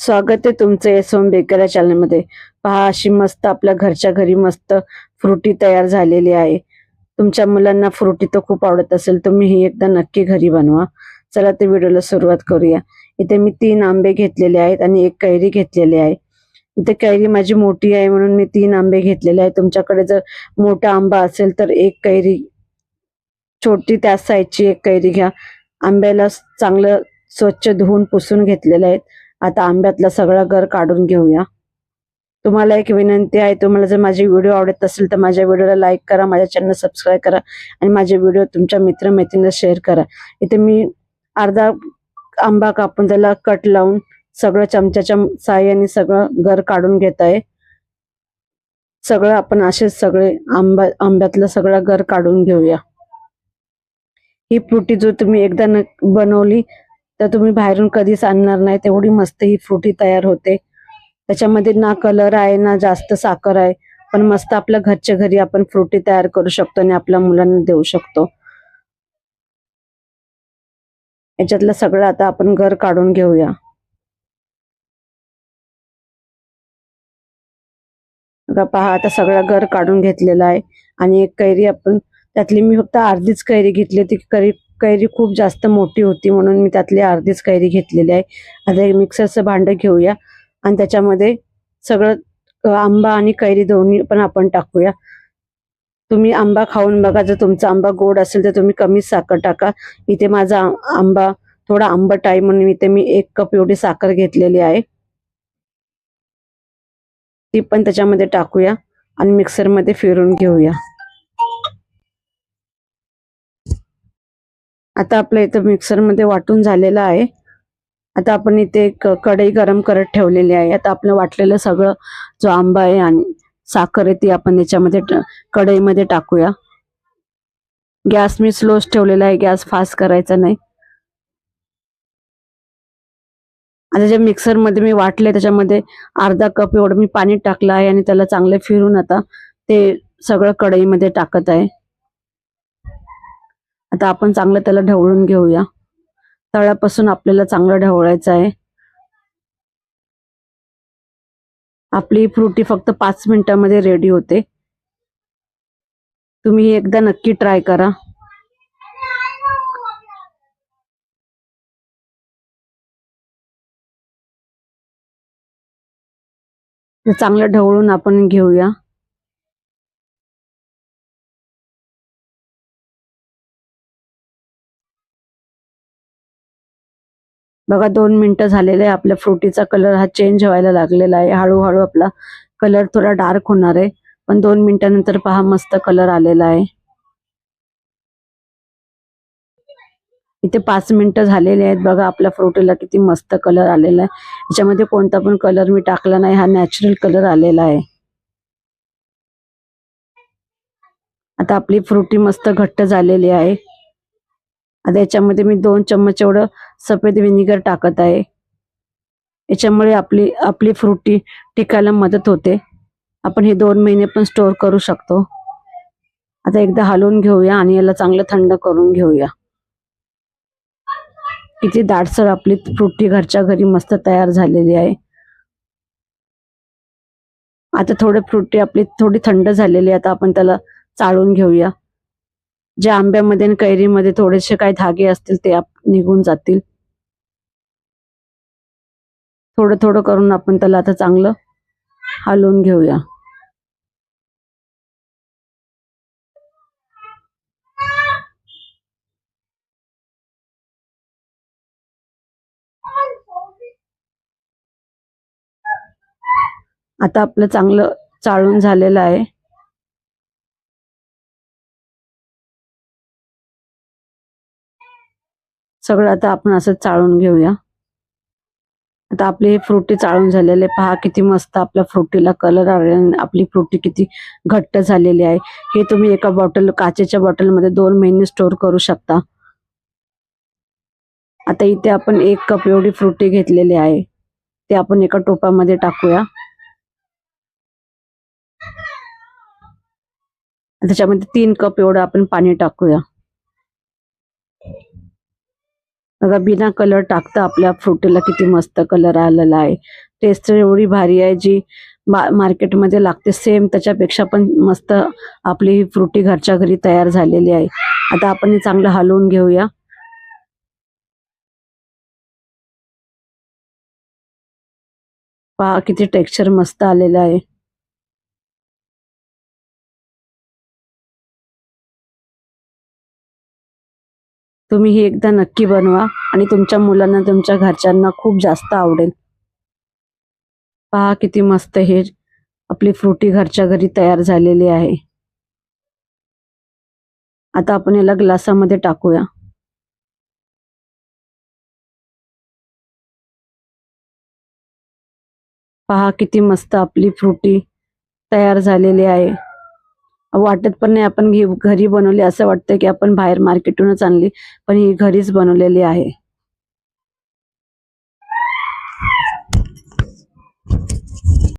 स्वागत आहे तुमचं एस ओम बेकर या चॅनलमध्ये. पहा अशी मस्त आपल्या घरच्या घरी मस्त फ्रुटी तयार झालेली आहे. तुमच्या मुलांना फ्रुटी तर खूप आवडत असेल तुम्ही ही एकदा नक्की घरी बनवा. चला ते व्हिडिओला सुरुवात करूया. इथे मी तीन आंबे घेतलेले आहेत आणि एक कैरी घेतलेली आहे. इथे कैरी माझी मोठी आहे म्हणून मी तीन आंबे घेतलेले आहे तुमच्याकडे जर मोठा आंबा असेल तर एक कैरी छोटी त्या साईजची एक कैरी घ्या. आंब्याला चांगलं स्वच्छ धुवून पुसून घेतलेलं आहे आता आंब्यातला सगळा गर काढून घेऊया. तुम्हाला एक विनंती आहे तुम्हाला जर माझे व्हिडिओ आवडत असेल तर माझ्या व्हिडिओला लाईक करा माझ्या चॅनल सबस्क्राईब करा आणि माझे व्हिडिओ तुमच्या मित्रमैत्रिणीला शेअर करा. इथे मी अर्धा आंबा कापून त्याला कट लावून सगळं चमच्याच्या साह्याने सगळं गर काढून घेत आहे. सगळं आपण असेच सगळे आंबा आंब्यातलं सगळं गर काढून घेऊया. ही पुटी जो तुम्ही एकदा न बनवली तर तुम्ही बाहेरून कधीच आणणार नाही. तेवढी मस्त ही फ्रुटी तयार होते. त्याच्यामध्ये ना कलर आहे ना जास्त साखर आहे. पण मस्त आपल्या घरच्या घरी आपण फ्रुटी तयार करू शकतो आणि आपल्या मुलांना देऊ शकतो. याच्यातलं सगळं आता आपण घर काढून घेऊया. पहा आता सगळं घर काढून घेतलेलं आहे. आणि एक कैरी आपण त्यातली मी फक्त अर्धीच कैरी घेतली ती कैरी कैरी खूप जास्त मोठी होती म्हणून मी त्यातली अर्धीच कैरी घेतलेली आहे. आता एक मिक्सरचं भांडं घेऊया आणि त्याच्यामध्ये सगळं आंबा आणि कैरी दोन्ही पण आपण टाकूया. तुम्ही आंबा खाऊन बघा जर तुमचा आंबा गोड असेल तर तुम्ही कमी साखर टाका. इथे माझा आंबा थोडा आंबट आहे म्हणून इथे मी एक कप एवढी साखर घेतलेली आहे. ती पण त्याच्यामध्ये टाकूया आणि मिक्सरमध्ये फिरून घेऊया. आता आपलं इथं मिक्सरमध्ये वाटून झालेलं आहे. आता आपण इथे एक कढई गरम करत ठेवलेली आहे. आता आपलं वाटलेलं सगळं जो आंबा आहे आणि साखर आहे ती आपण याच्यामध्ये कढईमध्ये टाकूया. गॅस मी स्लोच ठेवलेला आहे. गॅस फास्ट करायचा नाही. आता जे मिक्सरमध्ये मी वाटले त्याच्यामध्ये अर्धा कप एवढं मी पाणी टाकलं आहे आणि त्याला चांगले फिरून आता ते सगळं कढईमध्ये टाकत आहे. आता आपण चांगलं त्याला ढवळून घेऊया. तळापासून आपल्याला चांगलं ढवळायचं आहे. आपली फ्रुटी फक्त पाच मिनिटामध्ये रेडी होते. तुम्ही एकदा नक्की ट्राय करा. चांगलं ढवळून आपण घेऊया. बघा दोन मिनटं झालेले आहे. आपल्या फ्रुटीचा कलर हा चेंज व्हायला लागलेला आहे. हळूहळू आपला कलर थोडा डार्क होणार आहे. पण दोन मिनिटानंतर पहा मस्त कलर आलेला आहे. इथे पाच मिनिटं झालेली आहेत. बघा आपल्या फ्रुटीला किती मस्त कलर आलेला आहे. याच्यामध्ये कोणता पण कलर मी टाकला नाही. हा नॅचरल कलर आलेला आहे. आता आपली फ्रुटी मस्त घट्ट झालेली आहे. आता याच्यामध्ये मी दोन चम्मच एवढं सफेद व्हिनेगर टाकत आहे. याच्यामुळे आपली आपली फ्रुटी टिकायला मदत होते. आपण हे दोन महिने पण स्टोअर करू शकतो. आता एकदा हलवून घेऊया आणि याला चांगलं थंड करून घेऊया. किती दाटसर आपली फ्रुटी घरच्या घरी मस्त तयार झालेली आहे. आता थोडे फ्रुटी आपली थोडी थंड झालेली आहे आता आपण त्याला चाळून घेऊया. ज्या आंब्यामध्ये आणि कैरीमध्ये थोडेसे काही धागे असतील ते निघून जातील. थोडं थोडं करून आपण त्याला आता चांगलं हलवून घेऊया. आता आपलं चांगलं चाळून झालेलं आहे. सगळं आता आपण असं चाळून घेऊया. आता आपली हे फ्रुटी चाळून झालेले पहा किती मस्त आपल्या फ्रुटीला कलर आले आणि आपली फ्रुटी किती घट्ट झालेली आहे. हे तुम्ही एका बॉटल काचेच्या बॉटलमध्ये दोन महिने स्टोअर करू शकता. आता इथे आपण एक कप एवढी फ्रुटी घेतलेली आहे. ते आपण एका टोपामध्ये टाकूया. त्याच्यामध्ये तीन कप एवढं आपण पाणी टाकूया. बघा बिना कलर टाकता आपल्या फ्रुटीला किती मस्त कलर आलेला आहे. टेस्ट एवढी भारी आहे जी मा- मार्केटमध्ये लागते. सेम त्याच्यापेक्षा पण मस्त आपली ही फ्रुटी घरच्या घरी तयार झालेली आहे. आता आपण चांगलं हलवून घेऊया. पहा किती टेक्स्चर मस्त आलेलं आहे. तुम्ही ही एकदा नक्की बनवा आणि तुमच्या मुलांना तुमच्या घरच्यांना खूप जास्त आवडेल. पहा किती मस्त हे आपली फ्रुटी घरच्या घरी तयार झालेली आहे. आता आपण याला ग्लासामध्ये टाकूया. पहा किती मस्त आपली फ्रुटी तयार झालेली आहे. वाटत पण नाही. आपण घरी बनवली असं वाटतं की आपण बाहेर मार्केटूनच आणली पण ही घरीच बनवलेली आहे.